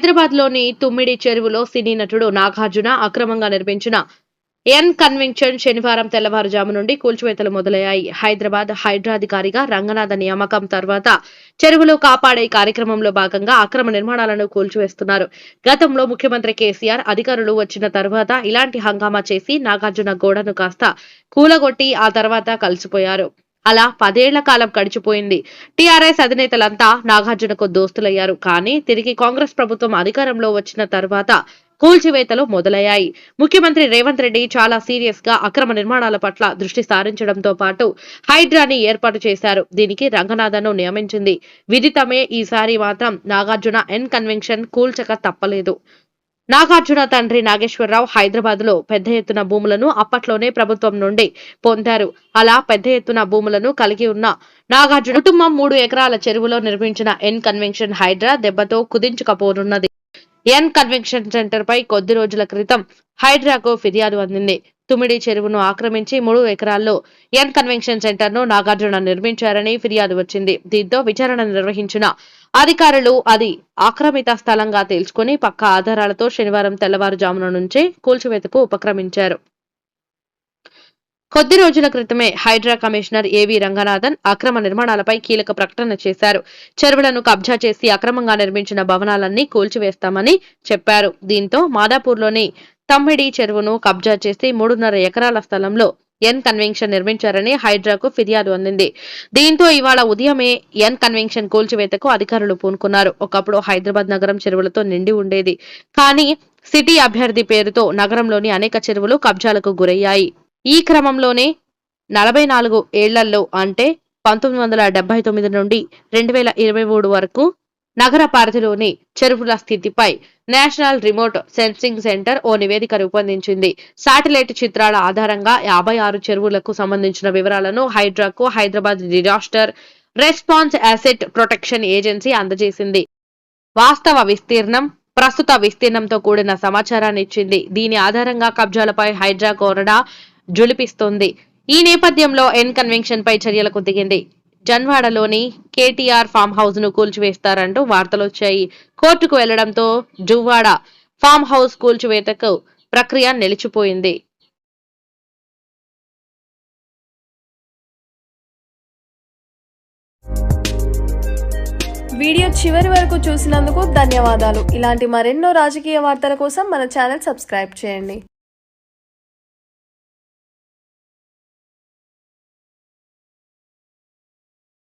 హైదరాబాద్లోని తుమ్మిడి చెరువులో సినీ నటుడు నాగార్జున అక్రమంగా నిర్మించిన ఎన్ కన్వెన్షన్ శనివారం తెల్లవారుజాము నుండి కూల్చివేతలు మొదలయ్యాయి. హైదరాబాద్ హైడ్రాధికారిగా రంగనాథ నియామకం తర్వాత చెరువులు కాపాడే కార్యక్రమంలో భాగంగా అక్రమ నిర్మాణాలను కూల్చివేస్తున్నారు. గతంలో ముఖ్యమంత్రి కేసీఆర్ అధికారులు వచ్చిన తర్వాత ఇలాంటి హంగామా చేసి నాగార్జున గోడను కాస్త కూలగొట్టి ఆ తర్వాత కలిసిపోయారు. అలా పదేళ్ళ కాలం గడిచిపోయింది. టీఆర్ఎస్ అధినేతలంతా నాగార్జునకు దోస్తులయ్యారు. కానీ తిరిగి కాంగ్రెస్ ప్రభుత్వం అధికారంలో వచ్చిన తర్వాత కూల్చివేతలు మొదలయ్యాయి. ముఖ్యమంత్రి రేవంత్ రెడ్డి చాలా సీరియస్గా అక్రమ నిర్మాణాల పట్ల దృష్టి సారించడంతో పాటు హైడ్రాని ఏర్పాటు చేశారు. దీనికి రంగనాథను నియమించింది. విదితమే ఈసారి మాత్రం నాగార్జున ఎన్ కన్వెన్షన్ కూల్చక తప్పలేదు. నాగార్జున తండ్రి నాగేశ్వరరావు హైదరాబాద్లో పెద్ద ఎత్తున భూములను అప్పట్లోనే ప్రభుత్వం నుండి పొందారు. అలా పెద్ద ఎత్తున భూములను కలిగి ఉన్న నాగార్జున కుటుంబం మూడు ఎకరాల చెరువులో నిర్మించిన ఎన్ కన్వెన్షన్ హైడ్రా దెబ్బతో కుదించుకపోనున్నది. ఎన్ కన్వెన్షన్ సెంటర్ పై కొద్ది రోజుల క్రితం హైడ్రాకు ఫిర్యాదు అందింది. తుమిడి చెరువును ఆక్రమించి మూడు ఎకరాల్లో ఎన్ కన్వెన్షన్ సెంటర్ను నాగార్జున నిర్మించారని ఫిర్యాదు వచ్చింది. దీంతో విచారణ నిర్వహించిన అధికారులు అది ఆక్రమిత స్థలంగా తేల్చుకుని పక్క ఆధారాలతో శనివారం తెల్లవారుజామున నుంచే కూల్చివేతకు ఉపక్రమించారు. కొద్ది రోజుల క్రితమే హైడ్రా కమిషనర్ ఏవి రంగనాథన్ అక్రమ నిర్మాణాలపై కీలక ప్రకటన చేశారు. చెరువులను కబ్జా చేసి అక్రమంగా నిర్మించిన భవనాలన్నీ కూల్చివేస్తామని చెప్పారు. దీంతో మాదాపూర్లోని తమ్మిడి చెరువును కబ్జా చేసి మూడున్నర ఎకరాల స్థలంలో ఎన్ కన్వెన్షన్ నిర్మించారని హైడ్రాకు ఫిర్యాదు అందింది. దీంతో ఇవాళ ఉదయమే ఎన్ కన్వెన్షన్ కూల్చివేతకు అధికారులు పూనుకున్నారు. ఒకప్పుడు హైదరాబాద్ నగరం చెరువులతో నిండి ఉండేది. కానీ సిటీ అభ్యర్థి పేరుతో నగరంలోని అనేక చెరువులు కబ్జాలకు గురయ్యాయి. ఈ క్రమంలోనే నలభై నాలుగు ఏళ్ళలో అంటే పంతొమ్మిది వందల డెబ్బై తొమ్మిది నుండి రెండు వేల ఇరవై మూడు వరకు నగర పరిధిలోని చెరువుల స్థితిపై నేషనల్ రిమోట్ సెన్సింగ్ సెంటర్ ఓ నివేదిక రూపొందించింది. శాటిలైట్ చిత్రాల ఆధారంగా యాభై ఆరు చెరువులకు సంబంధించిన వివరాలను హైడ్రాకు Hyderabad disaster response asset protection agency అందజేసింది. వాస్తవ విస్తీర్ణం ప్రస్తుత విస్తీర్ణంతో కూడిన సమాచారాన్ని ఇచ్చింది దీని ఆధారంగా కబ్జాలపై హైడ్రా కోరడా జులిపిస్తోంది. ఈ నేపథ్యంలో ఎన్ కన్వెన్షన్ పై చర్యలకు దిగింది. జన్వాడలోని కేటీఆర్ ఫామ్ హౌస్ను కూల్చివేస్తారంటూ వార్తలొచ్చాయి కోర్టుకు వెళ్ళడంతో జువ్వాడ ఫామ్ హౌస్ కూల్చివేతకు ప్రక్రియ నిలిచిపోయింది. వీడియో చివరి వరకు చూసినందుకు ధన్యవాదాలు. ఇలాంటి మరెన్నో రాజకీయ వార్తల కోసం మన ఛానల్ సబ్స్క్రైబ్ చేయండి.